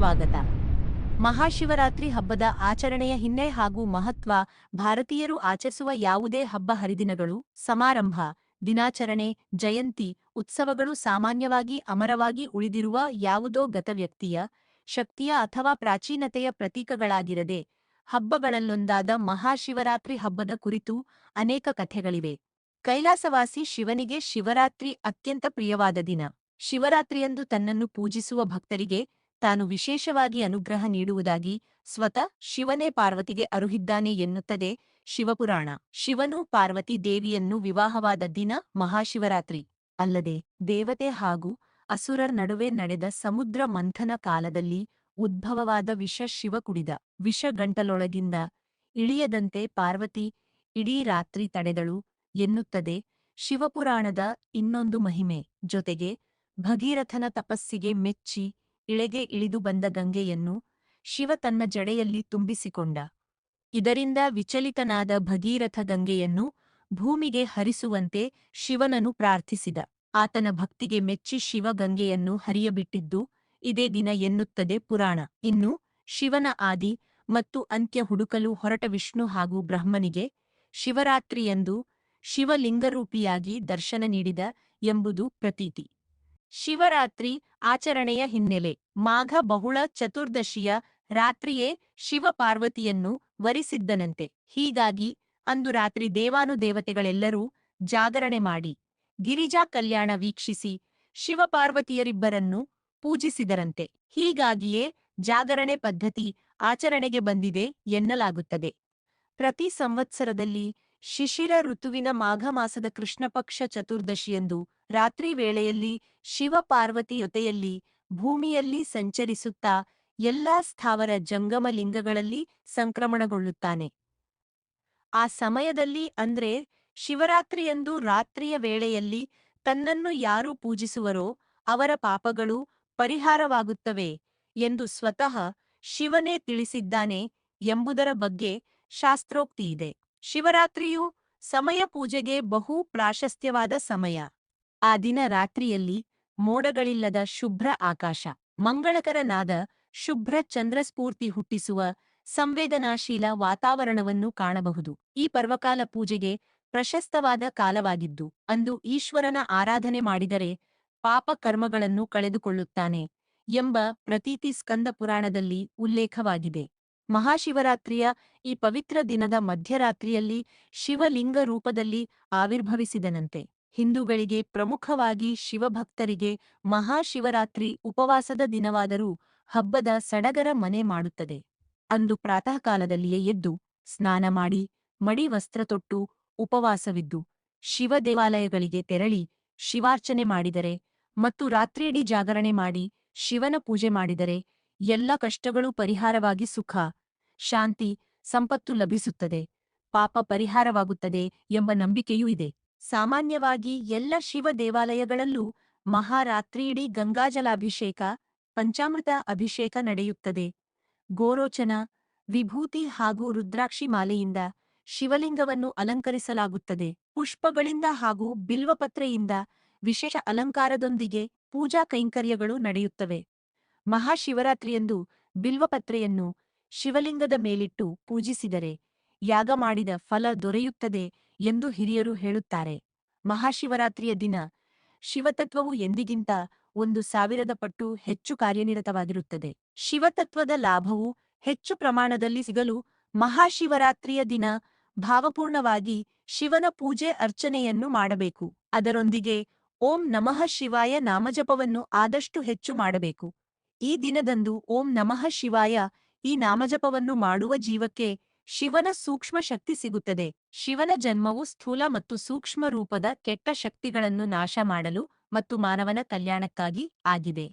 ಸ್ವಾಗತ. ಮಹಾಶಿವರಾತ್ರಿ ಹಬ್ಬದ ಆಚರಣೆಯ ಹಿನ್ನೆ ಹಾಗೂ ಮಹತ್ವ ಭಾರತೀಯರು ಆಚರಿಸುವ ಯಾವುದೇ ಹಬ್ಬ ಹರಿದಿನಗಳು, ಸಮಾರಂಭ, ದಿನಾಚರಣೆ, ಜಯಂತಿ, ಉತ್ಸವಗಳು ಸಾಮಾನ್ಯವಾಗಿ ಅಮರವಾಗಿ ಉಳಿದಿರುವ ಯಾವುದೋ ಗತವ್ಯಕ್ತಿಯ ಶಕ್ತಿಯ ಅಥವಾ ಪ್ರಾಚೀನತೆಯ ಪ್ರತೀಕಗಳಾಗಿರದೆ, ಹಬ್ಬಗಳಲ್ಲೊಂದಾದ ಮಹಾಶಿವರಾತ್ರಿ ಹಬ್ಬದ ಕುರಿತು ಅನೇಕ ಕಥೆಗಳಿವೆ. ಕೈಲಾಸವಾಸಿ ಶಿವನಿಗೆ ಶಿವರಾತ್ರಿ ಅತ್ಯಂತ ಪ್ರಿಯವಾದ ದಿನ. ಶಿವರಾತ್ರಿಯಂದು ತನ್ನನ್ನು ಪೂಜಿಸುವ ಭಕ್ತರಿಗೆ ತಾನು ವಿಶೇಷವಾಗಿ ಅನುಗ್ರಹ ನೀಡುವುದಾಗಿ ಸ್ವತಃ ಶಿವನೇ ಪಾರ್ವತಿಗೆ ಅರುಹಿದ್ದಾನೆ ಎನ್ನುತ್ತದೆ ಶಿವಪುರಾಣ. ಶಿವನು ಪಾರ್ವತಿ ದೇವಿಯನ್ನು ವಿವಾಹವಾದ ದಿನ ಮಹಾಶಿವರಾತ್ರಿ ಅಲ್ಲದೆ ದೇವತೆ ಹಾಗೂ ಅಸುರರ್ ನಡುವೆ ನಡೆದ ಸಮುದ್ರ ಮಂಥನ ಕಾಲದಲ್ಲಿ ಉದ್ಭವವಾದ ವಿಷ ಶಿವ ಕುಡಿದ. ವಿಷ ಗಂಟಲೊಳಗಿಂದ ಇಳಿಯದಂತೆ ಪಾರ್ವತಿ ಇಡೀ ರಾತ್ರಿ ತಡೆದಳು ಎನ್ನುತ್ತದೆ ಶಿವಪುರಾಣದ ಇನ್ನೊಂದು ಮಹಿಮೆ ಜೊತೆಗೆ ಭಗೀರಥನ ತಪಸ್ಸಿಗೆ ಮೆಚ್ಚಿ ಇಳೆಗೆ ಇಳಿದು ಬಂದ ಗಂಗೆಯನ್ನು ಶಿವ ತನ್ನ ಜಡೆಯಲ್ಲಿ ತುಂಬಿಸಿಕೊಂಡ. ಇದರಿಂದ ವಿಚಲಿತನಾದ ಭಗೀರಥ ಗಂಗೆಯನ್ನು ಭೂಮಿಗೆ ಹರಿಸುವಂತೆ ಶಿವನನ್ನು ಪ್ರಾರ್ಥಿಸಿದ. ಆತನ ಭಕ್ತಿಗೆ ಮೆಚ್ಚಿ ಶಿವ ಗಂಗೆಯನ್ನು ಹರಿಯಬಿಟ್ಟಿದ್ದು ಇದೇ ದಿನ ಎನ್ನುತ್ತದೆ ಪುರಾಣ. ಇನ್ನು ಶಿವನ ಆದಿ ಮತ್ತು ಅಂತ್ಯ ಹುಡುಕಲು ಹೊರಟ ವಿಷ್ಣು ಹಾಗೂ ಬ್ರಹ್ಮನಿಗೆ ಶಿವರಾತ್ರಿಯಂದು ಶಿವಲಿಂಗರೂಪಿಯಾಗಿ ದರ್ಶನ ನೀಡಿದ ಎಂಬುದು ಪ್ರತೀತಿ. ಶಿವರಾತ್ರಿ ಆಚರಣೆಯ ಹಿನ್ನೆಲೆ ಮಾಘ ಬಹುಳ ಚತುರ್ದಶಿಯ ರಾತ್ರಿಯೇ ಶಿವ ಪಾರ್ವತಿಯನ್ನು ವರಿಸಿದ್ದನಂತೆ. ಹೀಗಾಗಿ ಅಂದು ರಾತ್ರಿ ದೇವಾನುದೇವತೆಗಳೆಲ್ಲರೂ ಜಾಗರಣೆ ಮಾಡಿ ಗಿರಿಜಾ ಕಲ್ಯಾಣ ವೀಕ್ಷಿಸಿ ಶಿವಪಾರ್ವತಿಯರಿಬ್ಬರನ್ನು ಪೂಜಿಸಿದರಂತೆ. ಹೀಗಾಗಿಯೇ ಜಾಗರಣೆ ಪದ್ಧತಿ ಆಚರಣೆಗೆ ಬಂದಿದೆ ಎನ್ನಲಾಗುತ್ತದೆ. ಪ್ರತಿ ಸಂವತ್ಸರದಲ್ಲಿ ಶಿಶಿರ ಋತುವಿನ ಮಾಘ ಮಾಸದ ಕೃಷ್ಣಪಕ್ಷ ಚತುರ್ದಶಿಯಂದು ರಾತ್ರಿ ವೇಳೆಯಲ್ಲಿ ಶಿವ ಪಾರ್ವತಿಯೊತೆಯಲ್ಲಿ ಭೂಮಿಯಲ್ಲಿ ಸಂಚರಿಸುತ್ತಾ ಎಲ್ಲಾ ಸ್ಥಾವರ ಜಂಗಮ ಲಿಂಗಗಳಲ್ಲಿ ಸಂಕ್ರಮಣಗೊಳ್ಳುತ್ತಾನೆ. ಆ ಸಮಯದಲ್ಲಿ ಅಂದ್ರೆ ಶಿವರಾತ್ರಿಯಂದು ರಾತ್ರಿಯ ವೇಳೆಯಲ್ಲಿ ತನ್ನನ್ನು ಯಾರು ಪೂಜಿಸುವರೋ ಅವರ ಪಾಪಗಳು ಪರಿಹಾರವಾಗುತ್ತವೆ ಎಂದು ಸ್ವತಃ ಶಿವನೇ ತಿಳಿಸಿದ್ದಾನೆ ಎಂಬುದರ ಬಗ್ಗೆ ಶಾಸ್ತ್ರೋಕ್ತಿಯಿದೆ ಶಿವರಾತ್ರಿಯು ಸಮಯ ಪೂಜೆಗೆ ಬಹು ಪ್ರಾಶಸ್ತ್ಯವಾದ ಸಮಯ. ಆ ದಿನ ರಾತ್ರಿಯಲ್ಲಿ ಮೋಡಗಳಿಲ್ಲದ ಶುಭ್ರ ಆಕಾಶ. ಮಂಗಳಕರನಾದ ಶುಭ್ರ ಚಂದ್ರಸ್ಫೂರ್ತಿ ಹುಟ್ಟಿಸುವ ಸಂವೇದನಾಶೀಲ ವಾತಾವರಣವನ್ನು ಕಾಣಬಹುದು. ಈ ಪರ್ವಕಾಲ ಪೂಜೆಗೆ ಪ್ರಶಸ್ತವಾದ ಕಾಲವಾಗಿದ್ದು, ಅಂದು ಈಶ್ವರನ ಆರಾಧನೆ ಮಾಡಿದರೆ ಪಾಪ ಕರ್ಮಗಳನ್ನು ಕಳೆದುಕೊಳ್ಳುತ್ತಾನೆ ಎಂಬ ಪ್ರತೀತಿ ಸ್ಕಂದ ಪುರಾಣದಲ್ಲಿ ಉಲ್ಲೇಖವಾಗಿದೆ. ಮಹಾಶಿವರಾತ್ರಿಯ ಈ ಪವಿತ್ರ ದಿನದ ಮಧ್ಯರಾತ್ರಿಯಲ್ಲಿ ಶಿವಲಿಂಗ ರೂಪದಲ್ಲಿ ಆವಿರ್ಭವಿಸಿದನಂತೆ. ಹಿಂದೂಗಳಿಗೆ ಪ್ರಮುಖವಾಗಿ ಶಿವಭಕ್ತರಿಗೆ ಮಹಾಶಿವರಾತ್ರಿ ಉಪವಾಸದ ದಿನವಾದರೂ ಹಬ್ಬದ ಸಡಗರ ಮನೆ ಮಾಡುತ್ತದೆ. ಅಂದು ಪ್ರಾತಃಕಾಲದಲ್ಲಿಯೇ ಎದ್ದು ಸ್ನಾನ ಮಾಡಿ ಮಡಿ ವಸ್ತ್ರ ತೊಟ್ಟು ಉಪವಾಸವಿದ್ದು ಶಿವ ದೇವಾಲಯಗಳಿಗೆ ತೆರಳಿ ಶಿವಾರ್ಚನೆ ಮಾಡಿದರೆ ಮತ್ತು ರಾತ್ರಿಯಿಡೀ ಜಾಗರಣೆ ಮಾಡಿ ಶಿವನ ಪೂಜೆ ಮಾಡಿದರೆ ಎಲ್ಲ ಕಷ್ಟಗಳು ಪರಿಹಾರವಾಗಿ ಸುಖ ಶಾಂತಿ, ಸಂಪತ್ತು ಲಭಿಸುತ್ತದೆ, ಪಾಪ ಪರಿಹಾರವಾಗುತ್ತದೆ ಎಂಬ ನಂಬಿಕೆಯೂ ಇದೆ. ಸಾಮಾನ್ಯವಾಗಿ ಎಲ್ಲ ಶಿವ ದೇವಾಲಯಗಳಲ್ಲೂ ಮಹಾರಾತ್ರಿಯಿಡೀ ಗಂಗಾಜಲಾಭಿಷೇಕ, ಪಂಚಾಮೃತ ಅಭಿಷೇಕ ನಡೆಯುತ್ತದೆ. ಗೋರೋಚನ, ವಿಭೂತಿ ಹಾಗೂ ರುದ್ರಾಕ್ಷಿ ಮಾಲೆಯಿಂದ ಶಿವಲಿಂಗವನ್ನು ಅಲಂಕರಿಸಲಾಗುತ್ತದೆ. ಪುಷ್ಪಗಳಿಂದ ಹಾಗೂ ಬಿಲ್ವಪತ್ರೆಯಿಂದ ವಿಶೇಷ ಅಲಂಕಾರದೊಂದಿಗೆ ಪೂಜಾ ಕೈಂಕರ್ಯಗಳು ನಡೆಯುತ್ತವೆ. ಮಹಾಶಿವರಾತ್ರಿಯಂದು ಬಿಲ್ವಪತ್ರೆಯನ್ನು ಶಿವಲಿಂಗದ ಮೇಲಿಟ್ಟು ಪೂಜಿಸಿದರೆ, ಯಾಗ ಮಾಡಿದ ಫಲ ದೊರೆಯುತ್ತದೆ ಎಂದು ಹಿರಿಯರು ಹೇಳುತ್ತಾರೆ. ಮಹಾಶಿವರಾತ್ರಿಯ ದಿನ ಶಿವತತ್ವವು ಎಂದಿಗಿಂತ ಒಂದು ಸಾವಿರದ ಪಟ್ಟು ಹೆಚ್ಚು ಕಾರ್ಯನಿರತವಾಗಿರುತ್ತದೆ. ಶಿವತತ್ವದ ಲಾಭವು ಹೆಚ್ಚು ಪ್ರಮಾಣದಲ್ಲಿ ಸಿಗಲು ಮಹಾಶಿವರಾತ್ರಿಯ ದಿನ ಭಾವಪೂರ್ಣವಾಗಿ ಶಿವನ ಪೂಜೆ ಅರ್ಚನೆಯನ್ನು ಮಾಡಬೇಕು. ಅದರೊಂದಿಗೆ ಓಂ ನಮಃ ಶಿವಾಯ ನಾಮಜಪವನ್ನು ಆದಷ್ಟು ಹೆಚ್ಚು ಮಾಡಬೇಕು. ಈ ದಿನದಂದು ಓಂ ನಮಃ ಶಿವಾಯ ಈ ನಾಮಜಪವನ್ನು ಮಾಡುವ ಜೀವಕ್ಕೆ ಶಿವನ ಸೂಕ್ಷ್ಮ ಶಕ್ತಿ ಸಿಗುತ್ತದೆ. ಶಿವನ ಜನ್ಮವು ಸ್ಥೂಲ ಮತ್ತು ಸೂಕ್ಷ್ಮ ರೂಪದ ಕೆಟ್ಟ ಶಕ್ತಿಗಳನ್ನು ನಾಶ ಮಾಡಲು ಮತ್ತು ಮಾನವನ ಕಲ್ಯಾಣಕ್ಕಾಗಿ ಆಗಿದೆ.